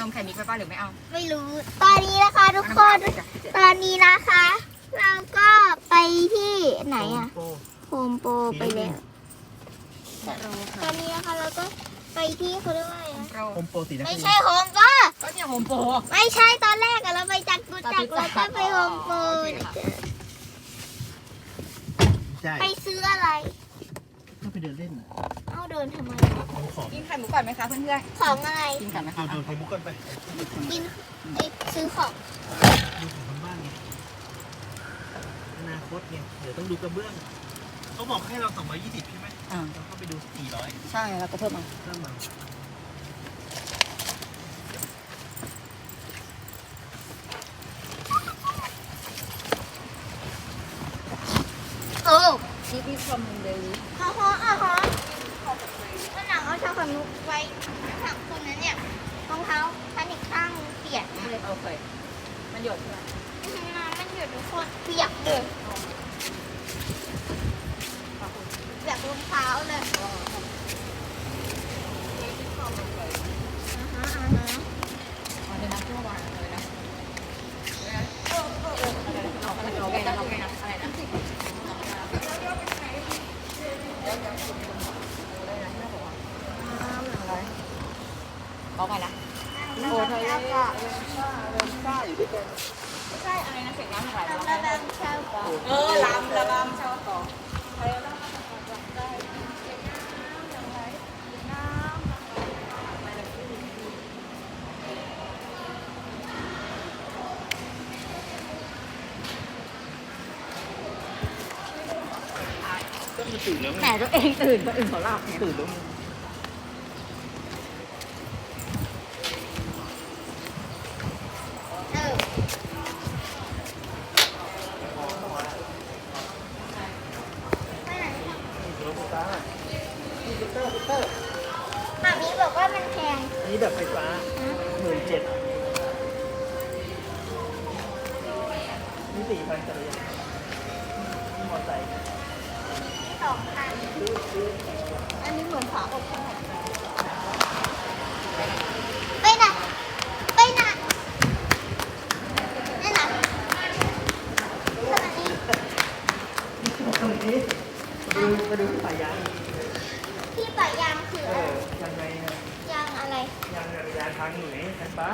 นมไข่มิกไปป่ะหรือไม่เอา ไม่รู้ ตอนนี้นะคะทุกคน ตอนนี้นะคะ เราก็ไปที่ไหนอะโฮมโปรไปแล้วตอนนี้นะคะเราก็ไปที่เขาเรียกว่าอะไรนะโปรโฮมโปรสีนคไม่รินทใช่ร์โฮมโปรก็เนี่ยโฮมโปรไม่ใช่ตอนแรกอะเราไปจากกุจักรแล้วก็ไปโฮมโปรโอเคค่ะใช่ไปซื้ออะไรก็ไปเดินเล่นน่ะ เอาเดินทำไมเอาของกินไข่หมูก่อนไหมคะเพื่อนของอะไร ๆกินกันไหมเอาคะโดนไข่มุกกันไปกินไอยซื้อของ ดูของทางบ้านไงอนาคตไงเดี๋ยวต้องดูกระเบื้องเขาบอกให้เรา220ใช่ไหมอ่าเราเข้าไปดู400ใช่แล้วก็เพิ่มมาเริ่มมา โอ้ ชีสมีความมันเลย อ่าฮะอ่าฮะวันหลังเอาชาไข่มุกไว้สามคนนั้นเนี่ยรองเท้าพันอีกข้างเปียกเลย โอเคมันหยดใช่ไหม น้ำมันหยดทุกคนเปียกเลยเปียกรองเท้าเลยอ่าฮะอ่าฮะ อ๋อเดี๋ยวนะที่ว่าวางเลยนะเอาอะไรเอาไงนะเอาไงนะอะไรนะเอาไปนะ โอ้ทะเล ใช่อะไรนะเสียงน้ำไหล ระบำชาวเกาะ เออลำระบำชาวเกาะ ก็มันตื่นแล้วแหมไงตัวเองตื่นคนอื่นเขาหลับไงตื่นแล้วไงเออไป มาดูมาดูสายยาง ที่ปะยางคือ เอ อะไร อยังไงอะ ยางอะไร ยางจักรยานทางหนีทันป้า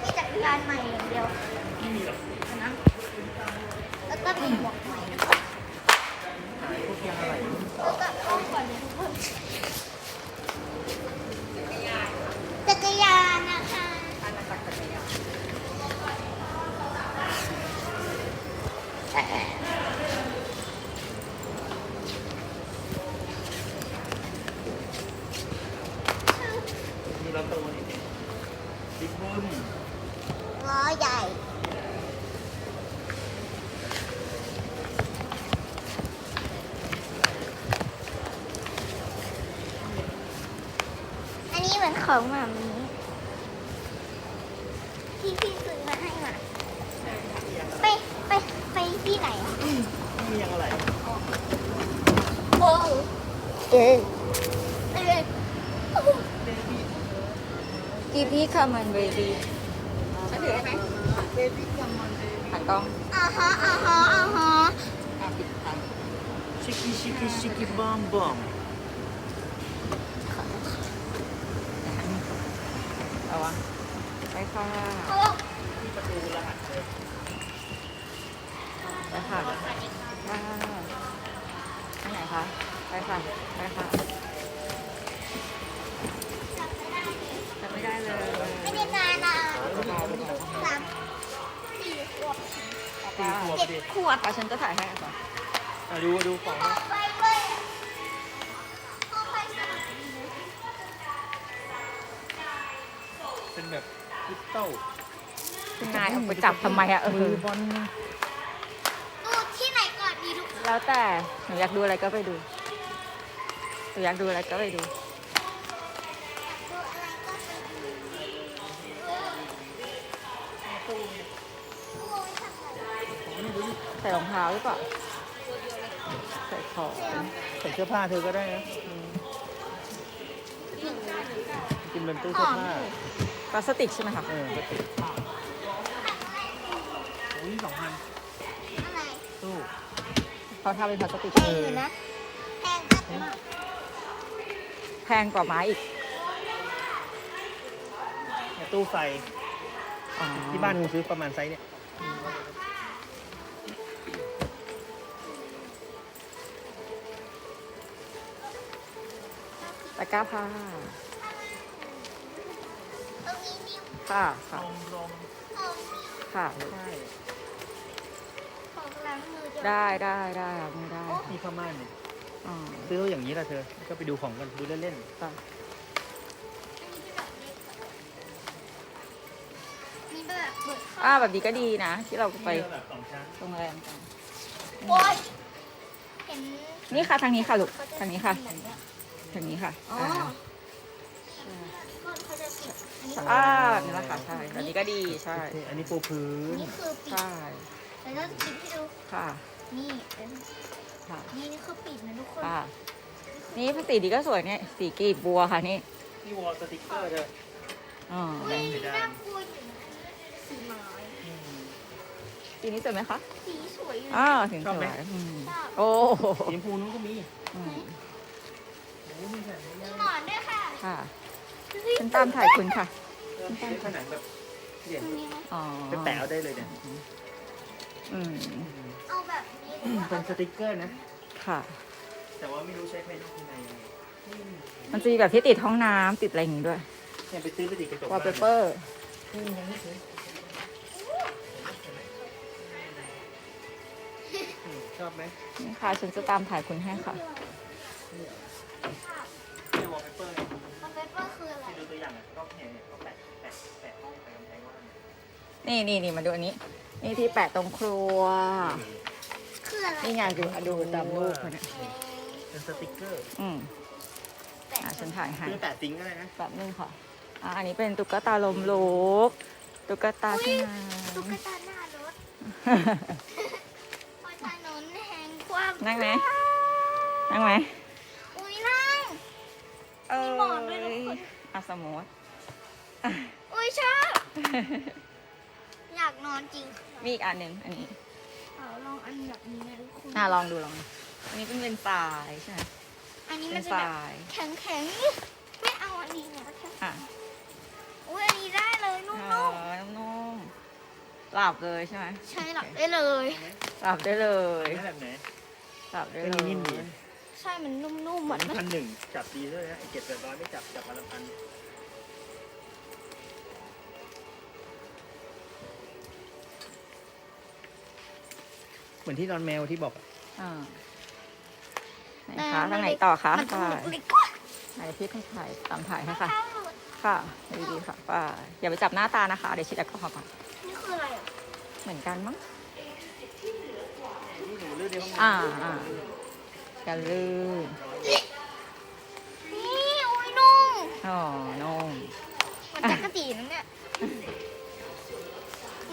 มีจักรยานใหม่อย่างเดียว ไม่มีหรอก แล้วก็มีหมวกใหม่ หายพวกยางอะไร แล้วก็อ้อมก่อนเลยทุกคนจักรยานนะคะ อันมาจากจักรยาน มีเราโตนี่บิ๊กบึ้มล้อใหญ่อันนี้เหมือนของหมามีที่พี่ซื้อมาให้มาไปไปไปที่ไหนอะ ไม่มียางอะไร โอ้เออเออ กีพี่คามันเบบี้ฉันถือได้ไหมเบบี้คามันเบบี้หันกล้องอ่าฮะอ่าฮะอ่าฮะปิดตาชิกี้ชิกี้ชิกี้บอมบอมเอาวะไปค่ะเขาบอกที่ประตูรหัสเลยไปค่ะไปค่ะไปไหนคะไปค่ะไปค่ะ สามสี่ขวบตีขวบเจ็ดดิขวบอะฉันจะถ่ายให้ก่อนอะดูดูฝั่งอนะอกไปเลยออกไปสนามเป็นแบบคริสตัลคุณนายออกไปจับทำไมอะเอมืออบอลไงดูที่ไหนก่อนดีทุกคนแล้วแต่หนูอยากดูอะไรก็ไปดูหนูอยากดูอะไรก็ไปดู ใส่รองเท้าหรือเปล่าเใส่ของใส่เสื้อผ้าเธอก็ได้นะอืมกินบนตู้เสื้อผ้าพลาสติกใช่ไหมคะเออก็ติดอุ้ยสองพันอะไรตู้เขาทำเป็นพลาสติกแพงอยู่นะแพงอัดมากแพงกว่าไม้อีกเนี่ยตู้ไฟอ๋อที่บ้านมึงซื้อประมาณไซส์เนี่ย ตะกร้าผ้าตรงนี้มีค่ะลค่ะมลมของมีค่ะใช่ของล้างมือจะได้ได้ได้ครับไม่ได้ค่ะมีผ้าม่านเนี่ยอ๋อซื้ออย่างนี้ละเธอ ก็ไปดูของกันดูเล่นค่ะมีแบบเปิดอ่าแบบนี้ก็ดีนะ ที่เราๆไปนี่แบบสองชั้นโรงแรมกัน โอ้ยเห็นนี่ค่ะทางนี้ค่ะลูกเขาจะทางนี้ค่ะแบบเนี้ย ทางนี้ค่ะอ๋ออ่าก้นเขาจะปิดอันนี้อ่านี่แหละค่ะใช่แบบนี้ก็ดีใช่โอเคอันนี้ปูพื้นนี่คือปิดใช่แล้วก็ปิดให้ดูค่ะนี่เป็นค่ะนี่นี่คือปิดนะทุกคนค่ะนี่สีดีก็สวยเนี่ยสีกลีบบัวค่ะนี่นี่วอลสติ๊กเกอร์เธออ๋ออุ้ยน่ากลัวอยู่นะสีไม้อืมสีนี้สวยไหมคะสีสวยอยู่อ้าวถึงชอบสไหมวยอืมชอบโอ้โหสีชมพูนู้นก็มีอืมโอ้ มีแผ่นนี้มีหมอนด้วยค่ะค่ะฉันตามถ่ายคุณค่ะเออเป็นผนังแบบเปลี่ยนมีไหมอ๋อไปแปะเอาได้เลยเนี่ยอืมเอาแบบนี้หรือว่าเป็นสติ๊กเกอร์นะ ค่ะ แต่ว่าไม่รู้ใช้ภายนอกภายในยังไงอืมมันจะมีแบบที่ติดห้องน้ำติดอะไรอย่างงี้ด้วยเนี่ยไปซื้อไปติดกระจกวอลเปเปอร์อืมยังไม่ซื้ออืมชอบไหมนี่ค่ะ ฉันจะตามถ่ายคุณให้ค่ะ นี่ยนี่นี่นี่มาดูอันนี้ นี่ที่แปะตรงครัว คืออะไรนี่ไงดูอะดูตามรูปเขาเนี่ยเป็นสติ๊กเกอร์อืมแปะอะฉันถ่ายให้ซื้อแปะซิงค์ก็ได้นะแบบนึงค่ะอะอันนี้เป็นตุ๊กตาลมลุกตุ๊กตาข้างในตุ๊กตาหน้ารถพอถนนแห่งความนั่งไหมนั่งไหมอุ้ยนั่งเออหมอนด้วยทุกคนอะสมมติอุ้ยชอบ อยากนอนจริงมีอีกอันหนึ่งอันนี้เอาลองอันแบบนี้นะทุกคนอะลองดูลองดูอันนี้เป็นเป็นทรายใช่ไหมอันนี้เป็มันนจะทแบบรายแข็งแข็งๆไม่เอาอันนี้นะแข็งอะอุ้ยอันนี้ได้เลยนุ่เอมอนุ่มๆหลับเลยใช่ไหมๆใช่หลับได้เลย หลับได้เลยไม่แบบไหน หลับได้เป็นเลนิ่มดี ยใช่มันนุ่มๆเหมือนพันหนึ่งจับดีด้วยนะไอ้เจ็ดแปดร้อยไม่จับจับวันละพัน เหมือนที่นอนแมวที่บอกอะอ่าไหนคะทางไหนต่อคะมันต้องไปเล็กๆกว่าไหนพี่ให้ถ่ายตามถ่ายให้ค่ะเท้าหลุดค่ะดีๆค่ะไป้าอย่าไปจับหน้าตานะคะ เดี๋ยวชิดแอลกอฮอล์ก่อนนี่คืออะไรอะเหมือนกันมั้งนี่หนูเลือกในห้องอ่าน้ำอ่า กันลื่นนี่อุ้ยนุ่มอ๋อนุ่มมันจักรจีนะเนี่ย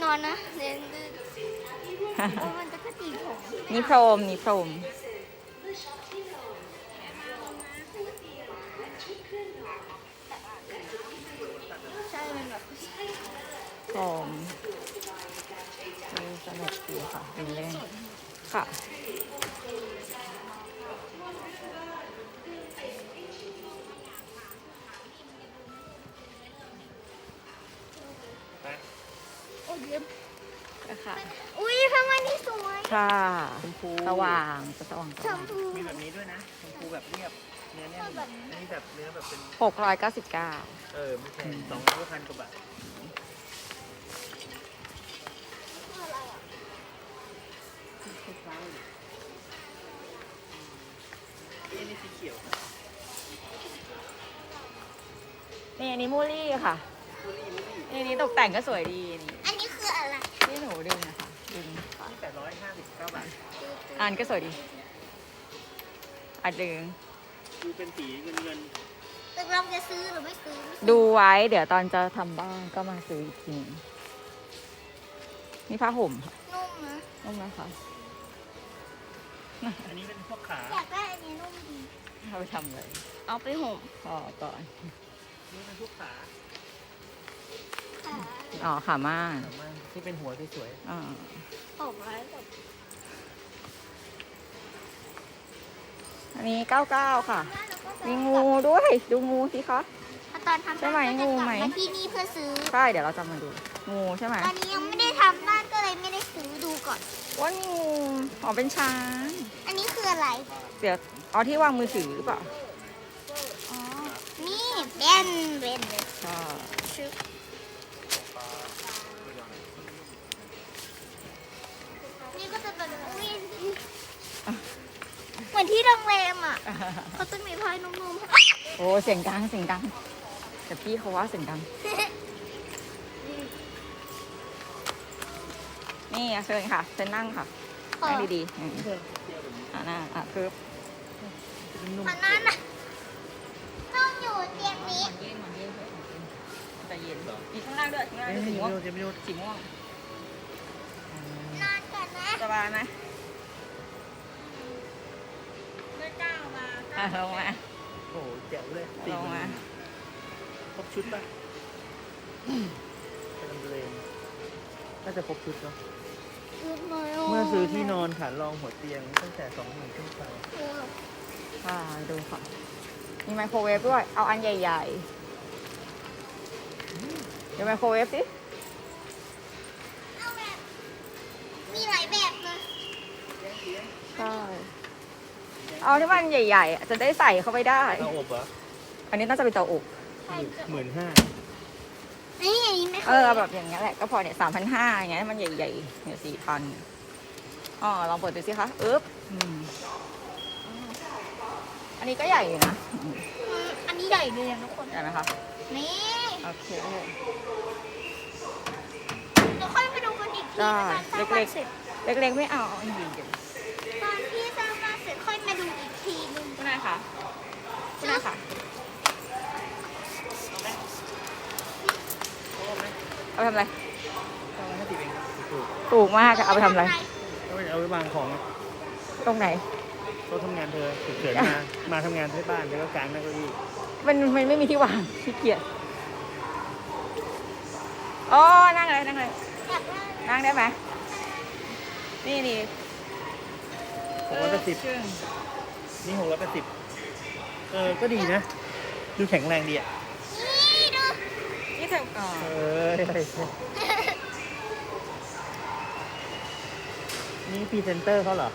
นอนนะเรียนดื้อโอ้มันจักรจีผมนี่ นี่พรมใช่มันแบบพรมดูสนุกดีค่ะดูเล่นค่ะ พู สว่างจะสว่างสชว่ามพูมีแบบนี้ด้วยนะชมพูแบบเรียบ เนื้อแน่นอันนี้แบบเนื้อแบบเป็น หกร้อยเก้าสิบเก้าเออไม่แพงสองร้อยพันกว่าบาทนี่นี่สีเขียวนี่อันนี้มูลี่ค่ะนี่อันนี้ตกแต่งก็สวยดีนี่อันนี้คืออะไร ที่หนูดึงนะ คะดึงนี่แปดร้อยห้าสิบเก้าบาทอันก็สวยดีอันดึงดูเป็นสีเงินเงินตึกเราจะซื้อหรือไม่ซื้อไม่ซื้อดูไว้ เดี๋ยวตอนจะทำบ้านก็มาซื้ออีกทีหนึ่งนี่ผ้าห่มค่ะนุ่มนะนุ่มนะคะอันนี้เป็นพวกขาอยากได้อันนี้นุ่มดีเอาไปทำเลย เอาไปห่มพอก่อน นี่เป็นพวกขา ค่ะอ๋อขาม่านสามารถที่เป็นหัวสวยอ่าห่มไว้กับอันนี้เก้าเก้าค่ะแล้วก็จะมีงูด้วย ดูงูสิคะตอนทำใช่ไหมบ้านก็จะงูกลับไหมมาที่นี่เพื่อซื้อ ใช่เดี๋ยวเราจะมาดู งูใช่ไหมตอนนี้ยังไม่ได้ทำบ้านก็เลยไม่ได้ซื้อดูก่อน ว่างูอ๋อเป็นช้าง อันนี้คืออะไร เดี๋ยวอ๋อที่วางมือถือหรือเปล่าอ๋อ นี่เบนเบนเลยใช่ชึบ โรงแรมอะเขาจะมีพลอยนุ่มๆโอ้เสียงดังเสียงดังแต่พี่เขาว่าเสียงดังนี่อะเชิญค่ะเชิญนั่งค่ะขอนั่งดีๆอืมอะนั่งอะคือๆเป็นนุ่มอันนั้นน่ะต้องอยู่เตียงนี้ เย็นหมอนเย็นใจเย็นมีข้างล่างด้วยข้างล่างเอ้ยสีเดี๋ม่วงยวจะไม่โดนสีม่วงนอนกันนะสบายไหมไม่กล้ามา อะลงมาโอ้โหแจ๋วเลยลงมาครบชุดป่ะเป็นเลนน่าจะครบชุดเนาะชุดน้อยเมื่อซื้อที่นอนฐานรองหัวเตียงตั้งแต่สองหมื่นขึ้นไปค่ะดูค่ะมีไมโครเวฟด้วย เอาอันใหญ่ๆ เดี๋ยวไมโครเวฟสิเอาแบบ มีหลายแบบเลยใช่ เอาที่มันใหญ่ๆอะจะได้ใส่เข้าไปได้เตาอบเหรออันนี้น่าจะเป็นเตาอบหมื่นห้านี่อย่างนี้ไม่เออเอาแบบอย่างเงี้ยแหละก็พอเนี่ยสามพันห้าอย่างเงี้ยมันใหญ่ๆเนี่ยสี่พันอ๋อลองเปิดดูสิคะอึ๊บอืมอันนี้ก็ใหญ่อยู่นะอืมอันนี้ใหญ่เลยอะทุกคน ใหญ่ไหมคะนี่โอเค เดี๋ยวค่อยไปดูกันอีกทีได้ตอนสร้างเล็บ้ากนๆเสร็จ เล็กๆไม่เอาเอาอันใหญ่ตอนที่สร้างบ้านเสร็จค่อยมาดูอีกทีนึง ๆคุณนายคะ คุณนายคะเอาไปทำอะไรเก้าร้อยห้าสิบเองถูกถูกมากอะเอาไปทำอะไร ๆก็ไปเอาไว้วางของตรงไหน โต๊ะทำงานเธอฉุกเฉินมา มาทำงานที่บ้านแล้วก็กางนั่งเก้าอี้มันมันไม่มีที่วางขี้เกียจอ๋อนั่งเลยนั่งเลยอยากได้นั่งได้ไหมนี่นี่หกร้อยแปดสิบครึ่งนี่หกร้อยแปดสิบ เออ ก็ดีนะ ดูแข็งแรงดีอะ นี่ดูนี่เธออ๋อเออนี่พรีเซนเตอร์เขาเหรอ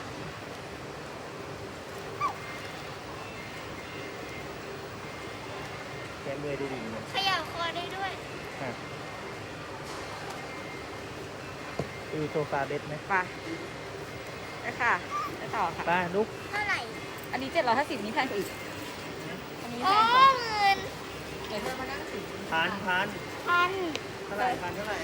แกเมื่อยได้ดีเนี่ยขยับคอได้ด้วยดูโซฟาเบดไหมไปไปค่ะไปต่อค่ะ ไป้าลุก เท่าไหร่ อันนี้เจ็ดร้อยห้าสิบนี่แพงกว่าอีกอันนี้ โอ้แพงกว่าเงินเดี๋ยวเธอมานั่งสีพันพันพันเท่าไหร่พันเท่าไหร่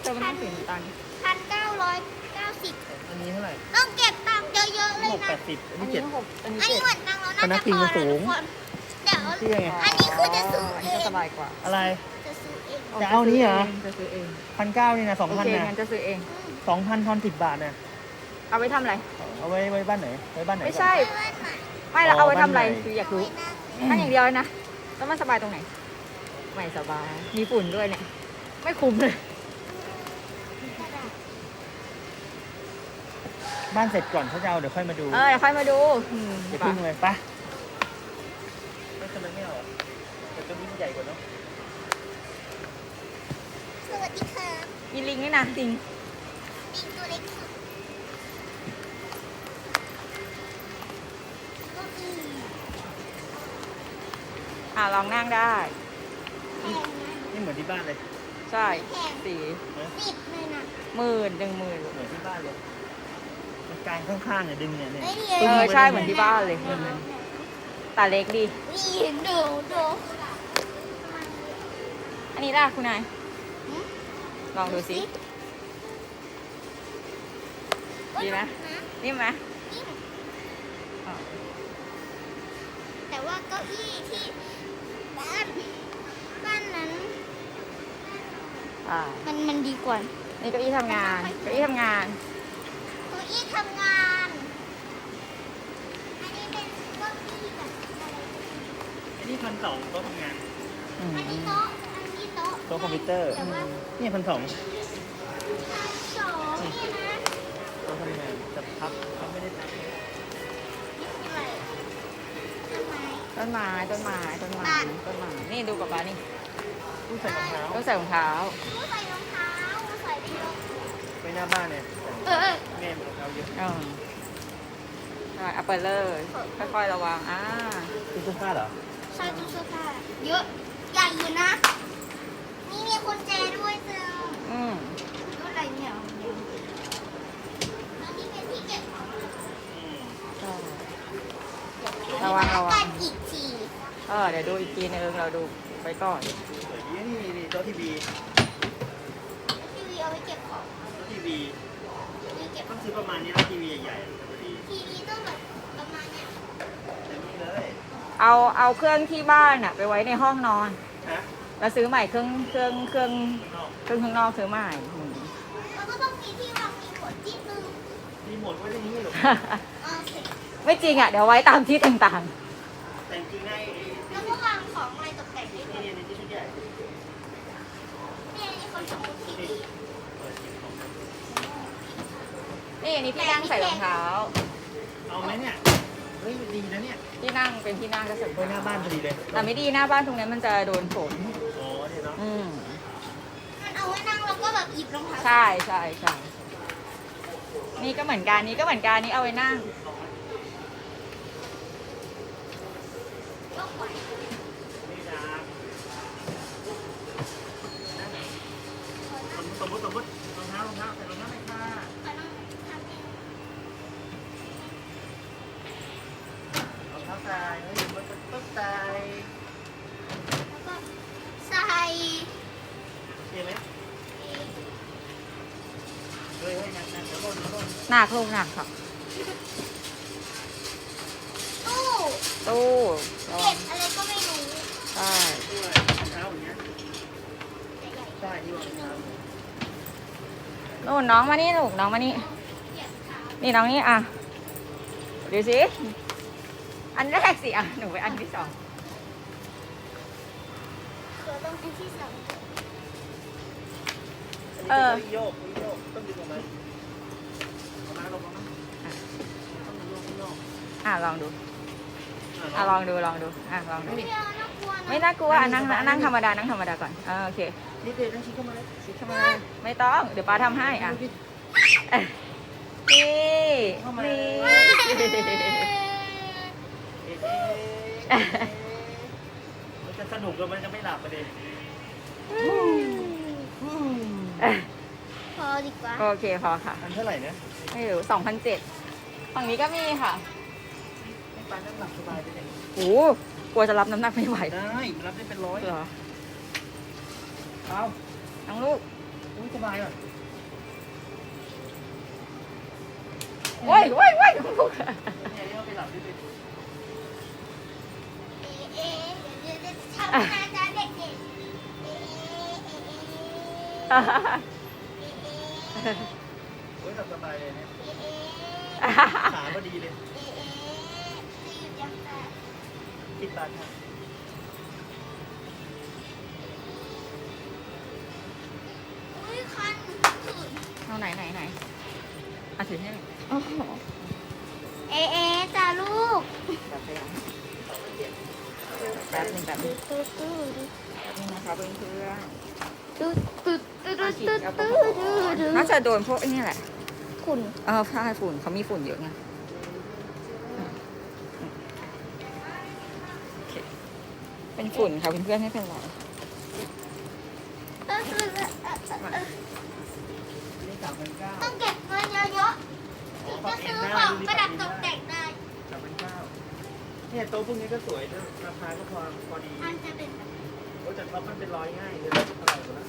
เธอมานั่งสีน้ำตาลพันเก้าร้อยเก้าสิบอันนี้เท่าไหร่ต้องเก็บตังค์เยอะๆเลยหกนะแปดสิบอันอันนี้นี้เจ็ดหกอันนี้อันเจ็นี้ดเหมือนตังค์เราพน่านัจะกพิพงอก็สูแล้วทุงกคนเดี๋ยวเชื่อไง อันนี้คือจะซื้อเออันนี้งสบายกว่าอะไร จะซื้อเอง จะเอานี้เหรอ จะซื้อเองพันเก้านี่นะสองโอพันเคนะงั้นจะซื้อเอง สองพันทอนสิบบาทนะเอาไว้ทำอะไร เอาไว้ไว้บ้านไหนไว้บ้านไหนไม่ก่อนใช่ ไม่ว่าไหนไม่แล้วเอาไว้ทำอะไรอ๋อบ้านไหนคืออยากรู้ ไว้นั่ง นั่นอย่างเดียวเลยนะแล้วมันสบายตรงไหน ไม่สบาย มีฝุ่นด้วยเนี่ย ไม่คุ้มเลย บ้านเสร็จก่อนเขาจะเอาเดี๋ยวค่อยมาดูเออเดี๋ยวค่อยมาดูอืมอย่าพึ่งเลยไปไม่ทำไมไม่เอาอะแต่ตัวนี้มันใหญ่กว่าเนาะสวัสดีค่ะมีลิงด้วยนะลิง ลิงตัวเล็กสุด อ่าลองนั่งได้แพงนะนี่เหมือนที่บ้านเลยใช่แพงสี่สิบเลยนะ หมื่นหนึ่งหมื่นเหมือนที่บ้านเลยมันกลางข้างๆเนี่ยดึงเนี่ยเนี่ยเฮ้ยเออใช่เหมือนที่บ้านเลยตาเล็กดี นี่ดูดูอันนี้ล่ะคุณนายลองดูสิดีไหมนิ่มไหมนิ่มอ๋อแต่ว่าเก้าอี้ที่ บ้านนั้นอ่ามันมันดีกว่านี่เก้าอี้ทำงานเก้าอี้ทำงาน เก้าอี้ทำงาน อันนี้เป็นเก้าอี้แบบอันนี้พันสองโต๊ะทำงานอืมอันนี้โต๊ะอันนี้โต๊ะโต๊ะคอมพิวเตอร์ แต่ว่นี่ยพันสองสองเนี่นะ โต๊ะทำงานจะพับเขาไม่ได้พับ ต้นไม้ต้นไม้ต้นไม้ต้นไม้นี่ดูกับป้านี่ตู้ใส่รองเท้าต้องใส่รองเท้ารู้ใส่รองเท้าใส่ได้เยอะไว้หน้าบ้านเนี่ยเออแม่มีรองเท้าเยอะอืมใช่เอาไปเลยค่อยๆระวังอ่าตู้เสื้อผ้าเหรอใส่ตู้เสื้อผ้าเยอะใหญ่อยู่นะนี่มีกุญแจด้วยซึงอืมรู้อะไรเนี่ยแล้วนี่เป็นที่เก็บของอืมใช่ระวังระวักังน อีกทีเออเดี๋ยวดูอีกทีนึงเราดูไปก่อนสวยดีนี่นี่โต๊ะทีวีทีวีเอาไว้เก็บของโต๊ะทีวีนี่เก็บต้องซื้อประมาณนี้นะทีวีใหญ่ๆพอดีทีวีต้องแบบประมาณเนี้ยเต็มที่เลยเอาเอาเครื่องที่บ้านอะไปไว้ในห้องนอนฮะแล้วซื้อใหม่เครื่องเครื่องเครื่องข้างนอกเครื่องข้างนอกซื้อใหม่อืมแล้วก็ต้องมีที่วางมีขวดที่นึงรีโมทไว้ในนี้เหรอเอาสิไม่จริงอะเดี๋ยวไว้ตามที่ต่างแต่จริงๆไอ้ไอ้ แล้วก็วางของอะไรตกแต่งได้ด้วย นี่นี่ที่ชุดใหญ่ เนี่ยนี่คนสมมติที่ดี เปิดเก็บของ ๆ นี่อันนี้ที่นั่งใส่รองเท้า เอาไหมเนี่ย เฮ้ยดีนะเนี่ยที่นั่งเป็นที่นั่งก็ใส่ไว้หน้าบ้านพอดีเลย แต่ไม่ดีหน้าบ้านตรงนั้นมันจะโดนฝน อ๋อเนี่ยเนาะอืม มันเอาไว้นั่งแล้วก็แบบหยิบรองเท้าใช่ใช่ใช่นี่ก็เหมือนกัน นี่ก็เหมือนกัน นี่เอาไว้นั่ง ยกไว้ นี่นะสมมติสมมติรองเท้ารองเท้าใส่รองเท้าเลยค่ะ ก็ต้องทำเอง รองเท้าใส่เฮ้ยมันจะต้องใส่ แล้วก็ใส่ เห็นไหมเฮ้ยเฮ้ยหนักหนักเดี๋ยวหล่นเดี๋ยว หล่นหนักลูกหนักค่ะ ตู้ตู้ระวัเก็งบอะไรก็ไม่รู้ใช่ด้วยรองเท้าอย่างเงี้ยแต่ใหญ่ใช่ที่วางรองเท้านู่นน้องมานี่ลูกน้องมานี่เก็บเท้านี่น้องนี่อะดูสิ อันแรกสิอะหนูไปอันที่สอง เดี๋ยวต้องอันที่สองเออ โยกโยกต้องดึงออกมาเอา อะลองดู อะลองดูลองดู อะลองดูไม่เอาน่ากลัวนะไม่น่ากลัวอะนั่งนั่งธรรมดานั่งธรรมดาก่อนอ่าโอเคนี่เด็กนั่งชิดเข้ามาเลยชิดเข้ามาเลยไม่ต้อง เดี๋ยวป้าทำให้อะดูดินี่เข้ามานี่เอ๊ะเอ๊ะมันจะสนุกแล้วมันจะไม่หลับประเด็นพอดีกว่า โอเคพอค่ะ อันเท่าไหร่นะไม่รู้สองพันเจ็ดฝั่งนี้ก็มีค่ะให้ ปลานั่งหลับสบายไปเลยโอ้กลัวจะรับน้ำหนักไม่ไหวได้ รับได้เป็นร้อยเหรอเอาน้องลูก อุ้ยสบายอะโอ้ยโอ้ยโอ้ยน้องลูกเนี่ยนี่เราไปหลับได้เป็นเอ๊ะเอ๊ะเดี๋ยวเดี๋ยวทำนาจาเด็กๆเอ๊ะเอ๊ะเอ๊ะเอ๊ะโอ้ยหลับสบายเลยเนี่ยเอ๊ะขาพอดีเลย เอ๊ะเอ๊ะจะหยุดยังไง ปิดตาค่ะอุ้ยคันขืนเอาไหนไหนไหนอะถือให้หน่อยโอ้โหเอ๊ะเอ๊ะจ้าลูกแบบพยายามแป๊บหนึงแป๊บหนึงตุ๊ดตุ๊ดแป๊บหนึงนะคะเพื่อนเพื่อนตุ๊ดตุ๊ดตุ๊ดอาตุ๊ดฉีดตุ๊ดแอลกอตุ๊ฮอล์ดตุ๊ดน่าจะโดนพวกไอ้นี่แหละขุ่น เออใช่ฝุ่นเขามีฝุ่นเยอะไง เป็นฝุ่นค่ะเพื่อนๆไม่เป็นไรนี่สามพันเก้าต้องเก็บเงินเยอะๆถึงจะซื้อของประดับตกแต่งได้สามพันเก้าเนี่ยโต๊ะพวกนี้ก็สวยด้วยราคาก็พอพอดีมันจะเป็นแบบโอ้แต่ท็อปมันเป็นร้อยง่ายเลยเท่าไหร่หมดแล้ว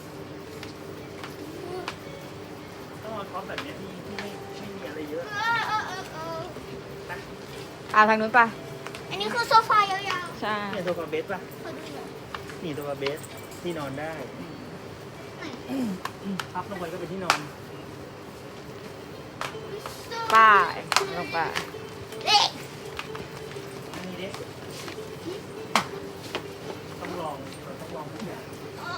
ต้องเอาท็อปแบบเนี้ยที่ที่ไม่ไม่มีอะไรเยอะเออเออเออเอออ่าทางนู้นปะอันนี้คือโซฟายาว ช่นี่ยตัวกับเบสป่ะนี่ตัวกับเบสที่นอนได้พับลงไปก็เป็นที่นอนป้ายลงป้าะอันี่เด็กต้องลองต้องลองทุกอย่างโอ้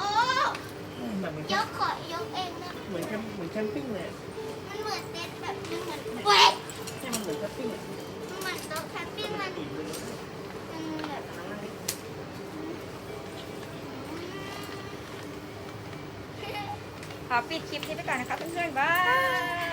แเหมือนแคยมกขอยกเองนะ เหมือนแคมเหมือนแคมปิ้งเลยมันเหมือนเซตแบบมันเหมือนเว้ยเนี่มันเหมือนแคมปิ้งอะมันเหมือนโต๊ะแคมปิ้งมัน มันแบบ ปิดคลิปนี้ไปก่อนนะคะเพื่อนๆบาย